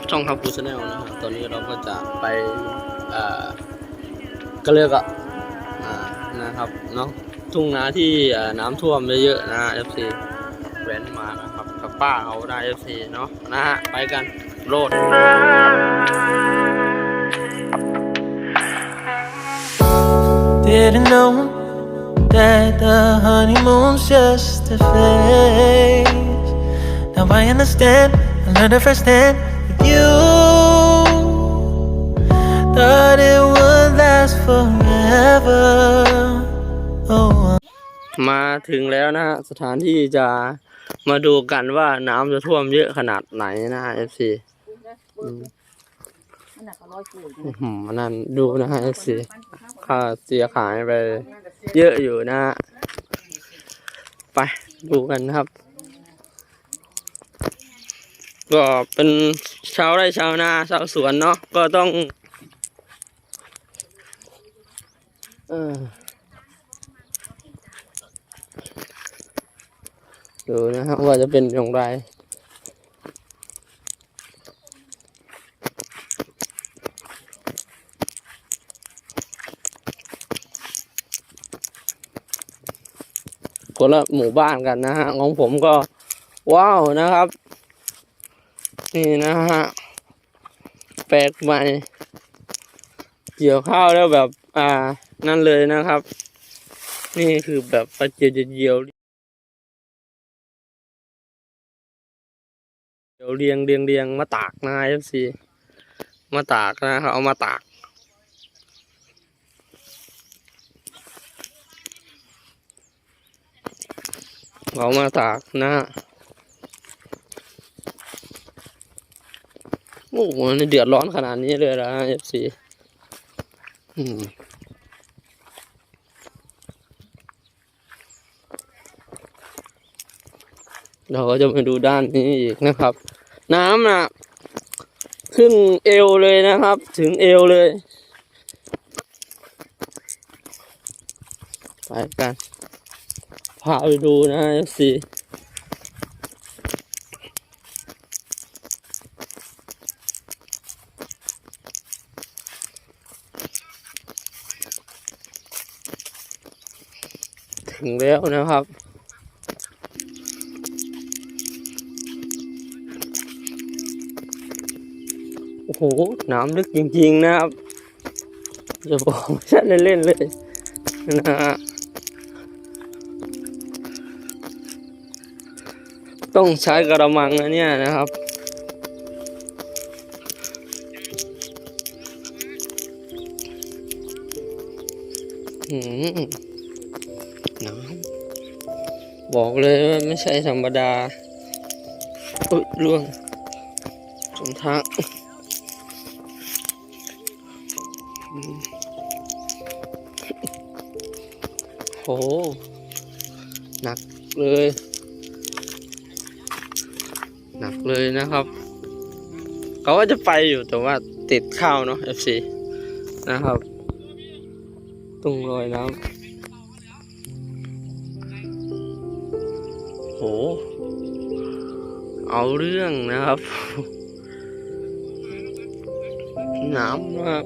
กับช่องฮับฟูชาแนลนะฮะตอนนี้เราก็จะไปก็เรียกอะอ่านะครับเนาะทุ่งนาที่น้ำท่วมเยอะๆนะ FC แว้นมานะครับกับป้าเขาได้ FC เนาะนะฮะไปกันโลด Didn't know that the honeymoon's just a phase. Now I understand, I learned it firsthand Thought it would last forever. มาถึงแล้วนะฮะสถานที่จะมาดูกันว่าน้ำจะท่วมเยอะขนาดไหนนะฮะ FC อืมมันน่ะเขาร้อยกูอยู่อื้อหือนั่นดูนะฮะ FC ค่าเสียหายไปเยอะอยู่นะฮะ ไปดูกันนะครับ ก็เป็นชาวไร่ชาวนาชาวสวนเนาะก็ต้อง เออดูนะฮะว่าจะเป็นอย่างไรคนละหมู่บ้านกันนะฮะของผมก็ ว้าวนะครับ นี่นะฮะแปลกใหม่ เกี่ยวข้าวแล้วแบบ อ่า นั่นเลยนะครับ นี่คือแบบประเจียวเดียวเดี๋ยวเรียงเรียงเรียงมาตากนะเอฟซีมาตากนะครับเอามาตากเอามาตากนะโอ้โหนี่เดือดร้อนขนาดนี้เลยนะเอฟซี เราก็จะมาดูด้านนี้อีกนะครับ น้ำนะครึ่งเอวเลยนะครับ ถึงเอวเลย ไปกัน พาไปดูนะเอฟซีถึงแล้วนะครับ โอ้โหน้ำลึกจริงๆนะครับจะบอกไม่ใช่เล่นๆเลยนะฮะต้องใช้กระมังนะเนี่ยนะครับอืมน้ำบอกเลยว่าไม่ใช่ธรรมดาอุ๊ยล่วงสมทา โห หนักเลย หนักเลยนะครับ เขาว่าจะไปอยู่แต่ว่าติดข้าวเนาะ FC นะครับ ตรงรอยน้ำโห เอาเรื่องนะครับ น้ำมาก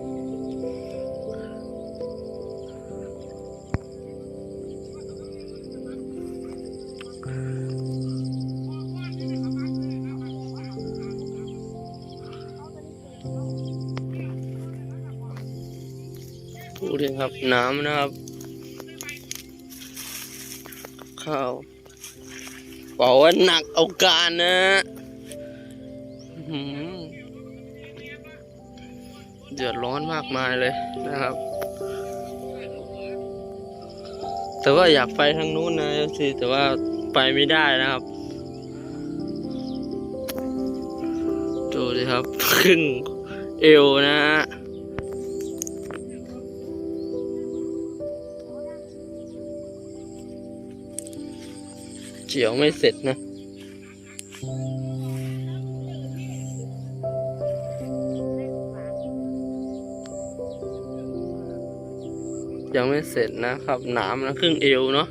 ดูดิครับน้ำนะครับ ข้าวบอกว่าหนักเอาการนะเดือดร้อนมากมายเลยนะครับ แต่ว่าอยากไปทางนู้นนะสิแต่ว่าไปไม่ได้นะครับดูสิครับครึ่ง เอวนะฮะเจียวไม่เสร็จนะยังไม่เสร็จนะครับหนามนะครึ่งเอวเนาะ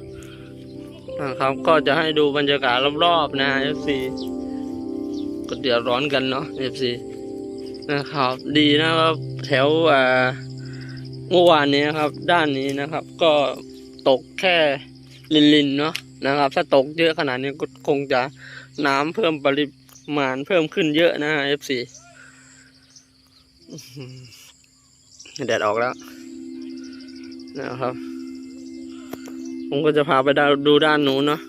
นะครับก็จะให้ดูบรรยากาศรอบๆนะ FC ก็เดือดร้อนกันเนาะ FC นะครับ ดีนะครับแถวอ่าเมื่อวานนี้นะครับ ด้านนี้นะครับ ก็ตกแค่ลินๆเนาะนะครับ ถ้าตกเยอะขนาดนี้ก็คงจะน้ำเพิ่มปริมาณเพิ่มขึ้นเยอะนะ FC อื้อหือแดดออกแล้วนะครับ ผมก็จะพาไปดูด้านนู้นเนาะ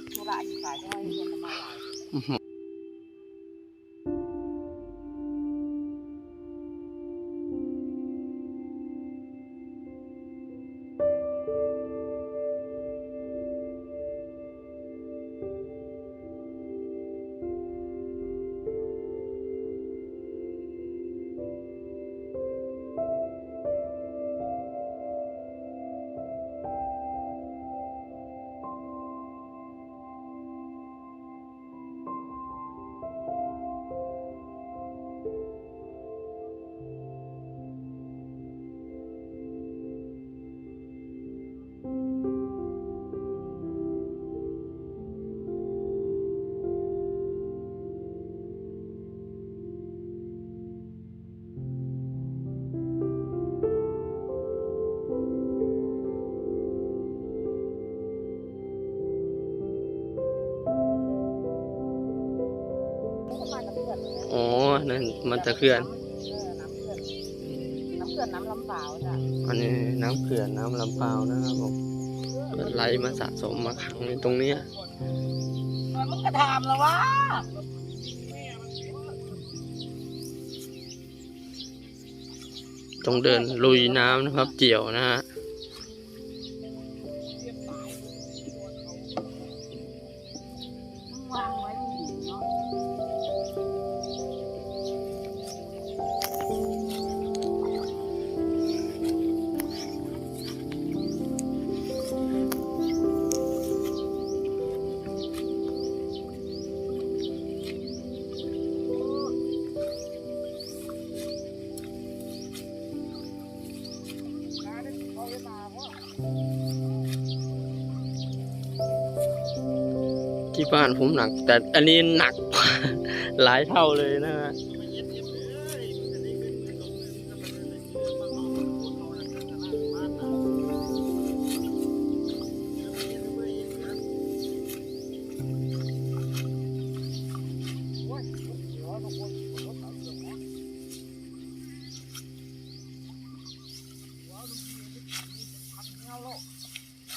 มันจะเขื่อนเออน้ำเขื่อน น้ำเขื่อนน้ำลำเปล่าจ้ะอันนี้น้ำเขื่อนน้ำลำเปาวนะครับผมก็ไหลมาสะสมมาขังในตรงเนี้ยมันกระทำแล้ววะต้องเดินลุยน้ำนะครับเกี่ยวนะฮะ ที่บ้านผมหนัก แต่อันนี้หนักหลายเท่าเลยนะฮะ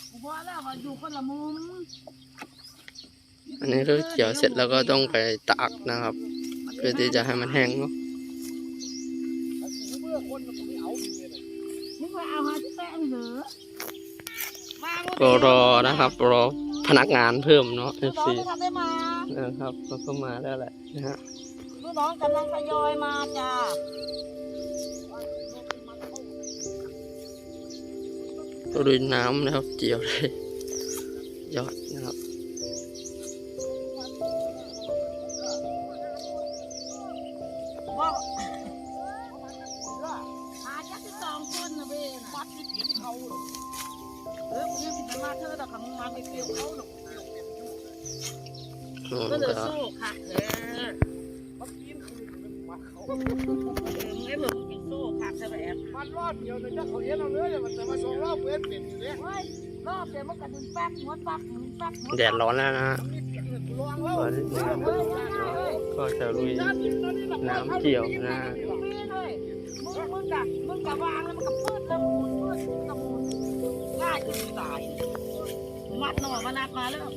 กูบอกแล้วว่าอยู่คนละมุม อันนี้ก็เกี่ยวเสร็จแล้วก็ต้องไปตากนะครับ เพื่อที่จะให้มันแห้งเนาะมึงไปเอามาที่แป้งเหรอมาก็รอนะครับ รอพนักงานเพิ่มเนาะลูก FC น้องไม่ทันได้มานะครับก็เข้ามาแล้วแหละนะฮะลูกน้องกำลังทยอยมาจ้าก็ลุยน้ำนะครับเกี่ยวเลยยอด บ้นะวัดที่เกี่ยวเขาเออมึงยังสิมาเธอแต่ขังมาไปเกี่ยวเขาหรอกก็เลยสู้ค่ะเออมากินคืนมันมาเขาเออมึงไอ้เบิ่งกินสู้ค่ะใช่ไหมแอบมันรอดเดียวเลยถ้าเขาเห็นเราเลยมันจะมาสองรอบเว้นเป็นอยู่เนี่ยรอบเดียวมันกระดึงแป๊กหัวปักหมุนปักหัวแดดร้อนแล้วนะฮะก็จะลุยน้ำเกี่ยวนะฮะมึงมีเลยมึงกะมึงกะวาง ตาย มัดหน่อมานัดมาแล้ว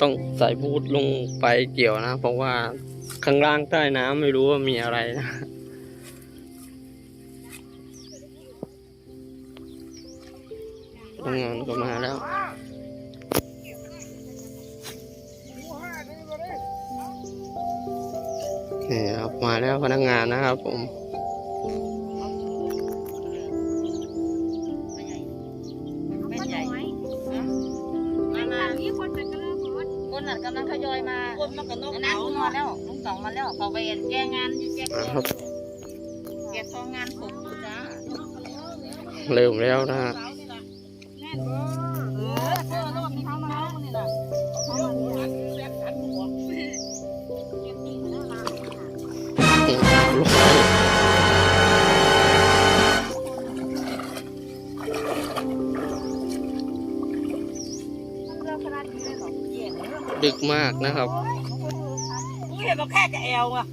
ต้องใส่บูทลงไปเกี่ยวนะ เพราะว่าข้างล่างใต้น้ำไม่รู้ว่ามีอะไรนะพนักงานก็มาแล้ว นี่ครับมาแล้วพนักงานนะครับผมเป็นใหญ่มามานี่คนเป็นกระเริ่มคนน่ะกำลั มากนะครับอุ้ยเห็นบอกแค่จะแอลอะ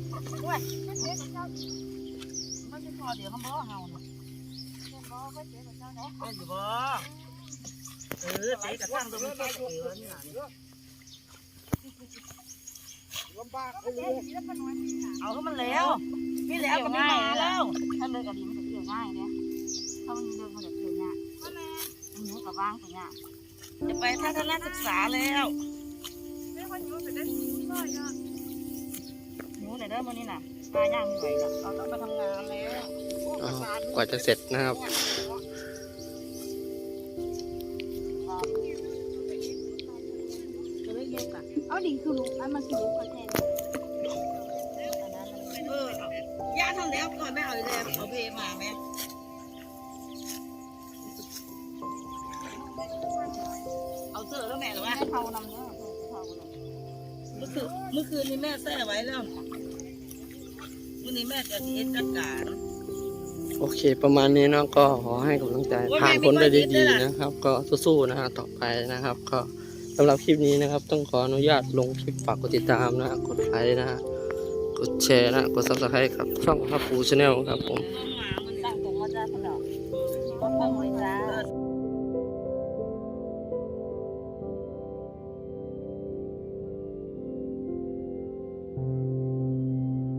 อุ้ยมันจะพอเดี๋ยวเขาบอกเฮาเนี่ยเอออยู่บ่เออเจ๊กับตั้งตัวนแค่จะแอนี่น่ะลำบากเลยเอาให้มันแล้วนี่แล้วก็ไม่มาแล้วถ้าเลยกับดีมันจะเกี่ยวง่ายเนี่ยถ้ามันเดินมันจะเกี่ยวง่ายมันอยู่กับบ้างตรงเนี้ยจะไปทัศนศึกษาแล้ว หนูไหนเด้อมื่อนี้น่ะตาย่างไม่ไหวแล้วเราต้องไปทำงานแล้วอ้าวกว่าจะเสร็จนะครับ จะได้เยอะอะเอาดิ่งคือลูกอันมันคือลูกก็แทนเออย่าทำแล้วก่อนไม่เอาเลยเอาเพมาไหมเอาเสื้อแล้วแม่หรือว่าให้เขานำเนื้อเขานำเมื่อ คืนเมื่อคืนนี้แม่แซ่ไว้แล้ววันนี้แม่จะเอ็ดจัดการโอเค ประมาณนี้เนาะก็ขอให้กำลังใจโอ้ยผ่านแม่พ้นได้มีด้วยความคิดดีด้วยล่ะนะครับ ก็สู้ๆนะฮะต่อไปนะครับ ก็สำหรับคลิปนี้นะครับ ต้องขออนุญาตลงคลิปฝากกดติดตามนะฮะกดไลค์นะฮะกดแชร์นะกดซับสไครต์ครับช่องพับปูชาแนลครับผมน้องหมามัน